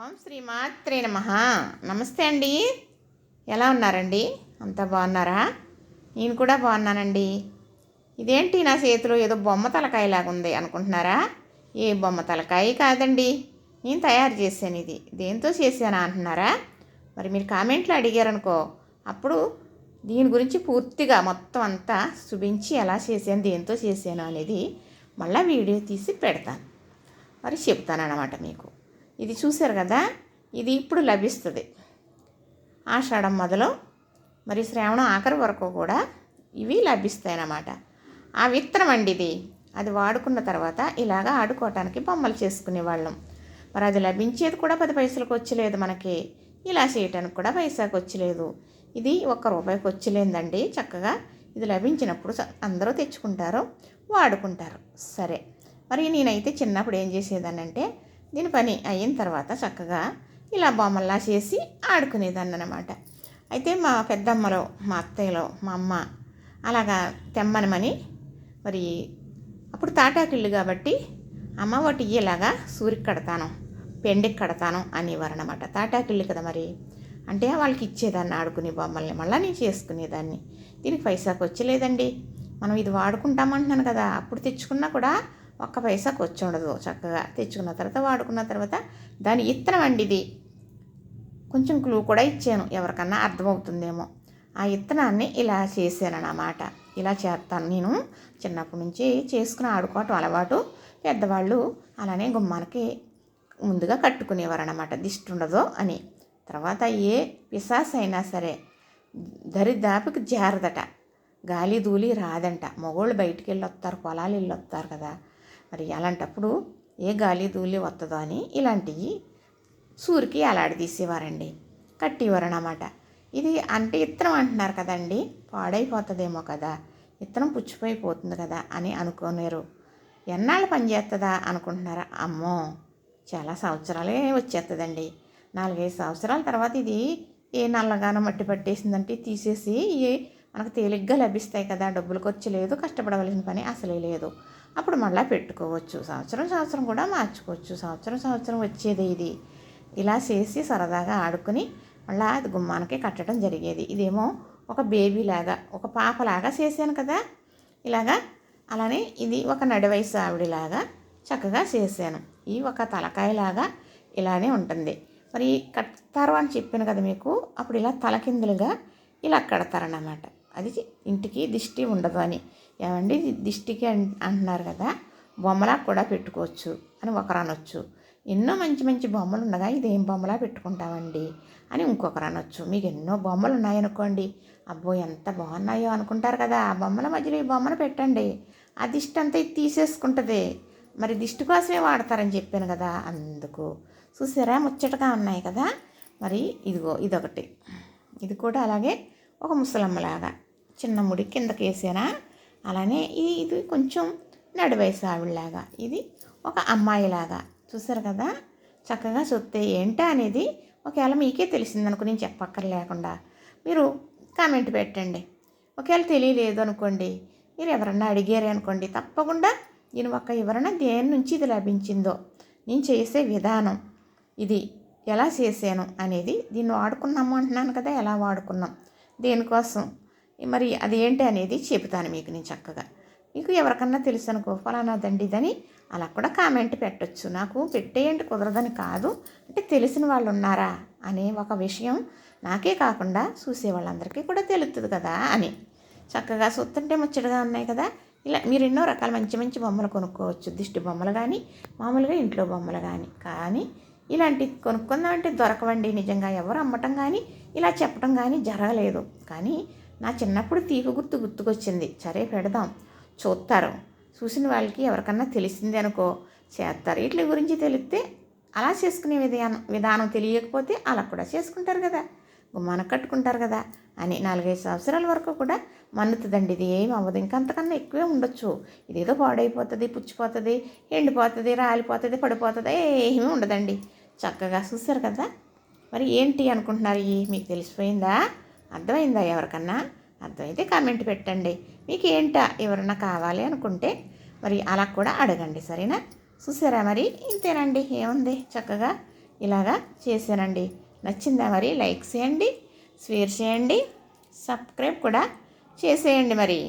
ఓం శ్రీ మాత్రే నమ. నమస్తే అండి. ఎలా ఉన్నారండి? అంతా బాగున్నారా? నేను కూడా బాగున్నానండి. ఇదేంటి నా చేతిలో ఏదో బొమ్మ తలకాయలాగా ఉంది అనుకుంటున్నారా? ఏ బొమ్మ తలకాయ కాదండి. నేను తయారు చేశాను ఇది దేంతో చేశానా అంటున్నారా? మరి మీరు కామెంట్లో అడిగారనుకో. అప్పుడు దీని గురించి పూర్తిగా మొత్తం అంతా చూపించి ఎలా చేశాను దేంతో చేశాను అనేది మళ్ళీ వీడియో తీసి పెడతాను. మరి చెప్తానన్నమాట మీకు. ఇది చూశారు కదా? ఇది ఇప్పుడు లభిస్తుంది. ఆషాఢం మొదలు మరి శ్రావణం ఆఖరి వరకు కూడా ఇవి లభిస్తాయి అన్నమాట ఆ విత్తనం అండి ఇది. అది వాడుకున్న తర్వాత ఇలాగా ఆడుకోవటానికి బొమ్మలు చేసుకునేవాళ్ళం. మరి అది లభించేది కూడా పది పైసలకు వచ్చలేదు మనకి. ఇలా చేయటానికి కూడా పైసాకు వచ్చలేదు. ఇది ఒక్క రూపాయికి వచ్చలేదండి. చక్కగా ఇది లభించినప్పుడు అందరూ తెచ్చుకుంటారు వాడుకుంటారు. సరే. మరి నేనైతే చిన్నప్పుడు ఏం చేసేదానంటే దీని పని అయిన తర్వాత చక్కగా ఇలా బొమ్మల్లా చేసి ఆడుకునేదాన్ని అనమాట అయితే మా పెద్దమ్మలో మా అత్తయ్యలో మా అమ్మ అలాగా తెమ్మనమని మరి అప్పుడు తాటాకిళ్ళు కాబట్టి అమ్మ ఒకటి ఇయ్యేలాగా సూరికి కడతాను పెండికి కడతాను అనేవారు అనమాట తాటాకిళ్ళు కదా మరి. అంటే వాళ్ళకి ఇచ్చేదాన్ని ఆడుకునే బొమ్మల్ని మళ్ళీ నేను చేసుకునేదాన్ని. దీనికి పైసాకు వచ్చలేదండి మనం ఇది వాడుకుంటామంటున్నాను కదా అప్పుడు తెచ్చుకున్నా కూడా ఒక్క పైసా ఖర్చు ఉండదు చక్కగా. తెచ్చుకున్న తర్వాత వాడుకున్న తర్వాత దాని ఇత్తనం అండి ఇది. కొంచెం క్లూ కూడా ఇచ్చాను. ఎవరికన్నా అర్థమవుతుందేమో. ఆ ఇత్తనాన్ని ఇలా చేశాను అన్నమాట ఇలా చేస్తాను నేను. చిన్నప్పటి నుంచి చేసుకుని ఆడుకోవటం అలవాటు. పెద్దవాళ్ళు అలానే గుమ్మానికి ముందుగా కట్టుకునేవారు అనమాట దిష్టి ఉండదో అని. తర్వాత ఏ పిశాస్ అయినా సరే దరిదాపుకి జారదట. గాలి ధూళి రాదంట. మగోళ్ళు బయటికి వెళ్ళి వస్తారు పొలాలు వెళ్ళి వస్తారు కదా. మరి అలాంటప్పుడు ఏ గాలి ధూళి వస్తుందో అని ఇలాంటివి సూరికి అలాడదీసేవారండి కట్టేవారు అన్నమాట. ఇది అంటే ఇత్తనం అంటున్నారు కదండి. పాడైపోతుందేమో కదా. ఇత్తనం పుచ్చిపోయిపోతుంది కదా అని అనుకునేరు. ఎన్నాళ్ళు పనిచేస్తుందా అనుకుంటున్నారా. అమ్మో! చాలా సంవత్సరాలే వచ్చేస్తుందండి నాలుగైదు సంవత్సరాల తర్వాత ఇది ఏ నల్లగానో మట్టి పట్టేసిందంటే తీసేసి ఏ మనకు తేలిగ్గా లభిస్తాయి కదా. డబ్బులు ఖర్చు లేదు కష్టపడవలసిన పని అసలే లేదు. అప్పుడు మళ్ళీ పెట్టుకోవచ్చు. సంవత్సరం సంవత్సరం కూడా మార్చుకోవచ్చు. సంవత్సరం సంవత్సరం వచ్చేది ఇది. ఇలా చేసి సరదాగా ఆడుకుని మళ్ళీ అది గుమ్మానికి కట్టడం జరిగేది. ఇదేమో ఒక బేబీ లాగా ఒక పాపలాగా చేశాను కదా. ఇలాగా అలానే ఇది ఒక నడివయసు ఆవిడలాగా చక్కగా చేశాను. ఈ ఒక తలకాయలాగా ఇలానే ఉంటుంది. మరి కడతారు అని చెప్పాను కదా మీకు అప్పుడు ఇలా తలకిందులుగా ఇలా కడతారన్నమాట. అది ఇంటికి దిష్టి ఉండదు అని. ఏమండి? దిష్టికి అంటున్నారు కదా బొమ్మలా కూడా పెట్టుకోవచ్చు అని ఒకరు అనొచ్చు ఎన్నో మంచి మంచి బొమ్మలు ఉండగా ఇదేం బొమ్మలా పెట్టుకుంటామండి? అని ఇంకొకరు అనొచ్చు మీకు ఎన్నో బొమ్మలు ఉన్నాయనుకోండి అబ్బో ఎంత బాగున్నాయో అనుకుంటారు కదా ఆ బొమ్మల మధ్యలో ఈ బొమ్మను పెట్టండి. ఆ దిష్టి అంతా ఇది తీసేసుకుంటుంది. మరి దిష్టి కోసమే వాడతారని చెప్పాను కదా అందుకు. చూసారా? ముచ్చటగా ఉన్నాయి కదా. మరి ఇదిగో ఇదొకటి. ఇది కూడా అలాగే ఒక ముసలమ్మలాగా చిన్న ముడి కిందకి వేసానా అలానే ఇది ఇది కొంచెం నడువయసు ఆవిడలాగా ఇది ఒక అమ్మాయిలాగా. చూసారు కదా? చక్కగా చూస్తే ఏంటా అనేది ఒకవేళ మీకే తెలిసిందనుకో నేను చెప్పక్కర్లేకుండా మీరు కామెంట్ పెట్టండి. ఒకవేళ తెలియలేదు అనుకోండి మీరు ఎవరన్నా అడిగారు అనుకోండి తప్పకుండా నేను ఒక వివరణ దేని నుంచి ఇది లభించిందో నేను చేసే విధానం ఇది ఎలా చేశాను అనేది దీన్ని వాడుకున్నాము అంటున్నాను కదా ఎలా వాడుకున్నాం? దేనికోసం? మరి అది ఏంటి అనేది చెబుతాను మీకు నేను చక్కగా. మీకు ఎవరికన్నా తెలుసు అనుకో ఫలానా దండిదని అలా కూడా కామెంట్ పెట్టచ్చు. నాకు పెట్టేయండి కుదరదని కాదు. అంటే తెలిసిన వాళ్ళు ఉన్నారా అనే ఒక విషయం నాకే కాకుండా చూసే వాళ్ళందరికీ కూడా తెలుస్తుంది కదా అని. చక్కగా చూస్తుంటే ముచ్చటగా ఉన్నాయి కదా. ఇలా మీరు ఎన్నో రకాల మంచి మంచి బొమ్మలు కొనుక్కోవచ్చు. దిష్టి బొమ్మలు కానీ మామూలుగా ఇంట్లో బొమ్మలు కానీ కానీ ఇలాంటి కొనుక్కుందామంటే దొరకవండి నిజంగా. ఎవరు అమ్మటం కానీ ఇలా చెప్పడం కానీ జరగలేదు. కానీ నా చిన్నప్పుడు తీపి గుర్తు గుర్తుకొచ్చింది. సరే పెడదాం. చూస్తారు చూసిన వాళ్ళకి ఎవరికన్నా తెలిసింది అనుకో. చేస్తారు వీటి గురించి తెలిస్తే అలా చేసుకునే విధానం విధానం తెలియకపోతే అలా కూడా చేసుకుంటారు కదా. గుమ్మాన కట్టుకుంటారు కదా. అని నాలుగైదు సంవత్సరాల వరకు కూడా మన్నుతుందండి. ఇది ఏం అవ్వదు. ఇంకా అంతకన్నా ఎక్కువే ఉండొచ్చు. ఇదేదో పాడైపోతుంది పుచ్చిపోతుంది ఎండిపోతుంది రాలిపోతుంది పడిపోతుంది ఏమీ ఉండదండి. చక్కగా చూశారు కదా. మరి ఏంటి అనుకుంటున్నారు ఇవి? మీకు తెలిసిపోయిందా? అర్థమైందా ఎవరికన్నా? అర్థమైతే కామెంట్ పెట్టండి. మీకు ఏంటా ఎవరన్నా కావాలి అనుకుంటే మరి అలా కూడా అడగండి సరేనా? చూసారా మరి? ఇంతేనండి. ఏముంది? చక్కగా ఇలాగా చేశానండి. నచ్చిందా మరి? లైక్ చేయండి షేర్ చేయండి సబ్స్క్రైబ్ కూడా చేసేయండి మరి.